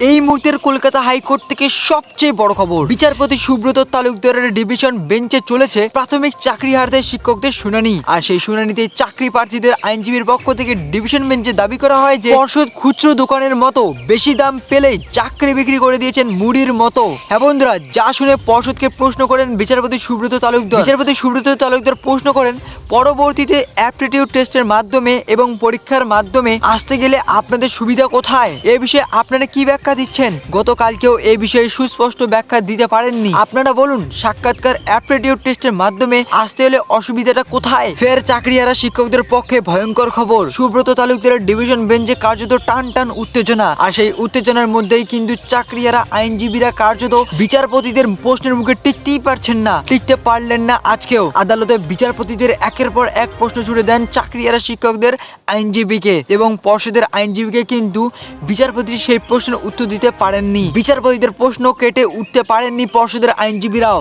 এই মুহূর্তের কলকাতা হাইকোর্ট থেকে সবচেয়ে বড় খবর। বিচারপতি সুব্রত তালুকদারের ডিভিশন বেঞ্চে চলেছে প্রাথমিক চাকরি হারদের শিক্ষকদের শুনানি। আর সেই শুনানিতে চাকরি প্রার্থীদের আইনজীবীর পক্ষ থেকে ডিভিশন বেঞ্চে দাবি করা হয় যে, পর্ষদ খুচরো দোকানের মতো বেশি দাম পেলেই চাকরি বিক্রি করে দিয়েছেন মুড়ির মতো। হ্যাঁ যা শুনে পর্ষদকে প্রশ্ন করেন বিচারপতি সুব্রত তালুকদার। বিচারপতি সুব্রত তালুকদার প্রশ্ন করেন, পরবর্তীতে অ্যাপটিটিউড টেস্টের মাধ্যমে এবং পরীক্ষার মাধ্যমে আসতে গেলে আপনাদের সুবিধা কোথায়? এ বিষয়ে আপনারা কি ব্যাখ্যা দিচ্ছেন। গতকালকেও এ বিষয়ে সুস্পষ্ট ব্যাখ্যা দিতে পারেননি। আপনারা বলুন, সাক্ষাৎকার অ্যাপটিটিউড টেস্টের মাধ্যমে আসতে হলে অসুবিধাটা কোথায়? ফের চাকরিহারা শিক্ষকদের পক্ষে ভয়ঙ্কর খবর। সুব্রত তালুকদারের ডিভিশন বেঞ্চে কার্যত টান টান উত্তেজনা। আর সেই উত্তেজনার মধ্যেই কিন্তু চাকরিহারা আইনজীবীরা কার্যত বিচারপতিদের প্রশ্নের মুখে টিকতেই পারছেন না। টিকতে পারলেন না আজকেও। আদালতে বিচারপতিদের একের পর এক প্রশ্ন ছুড়ে দেন চাকরিহারা শিক্ষকদের আইনজীবীকে। এবং পর্ষদের আইনজীবীকে কিন্তু বিচারপতি সেই প্রশ্নের উত্তর দিতে পারেননি। বিচারপতিদের প্রশ্ন কেটে উঠতে পারেননি পর্ষদের আইনজীবীরাও।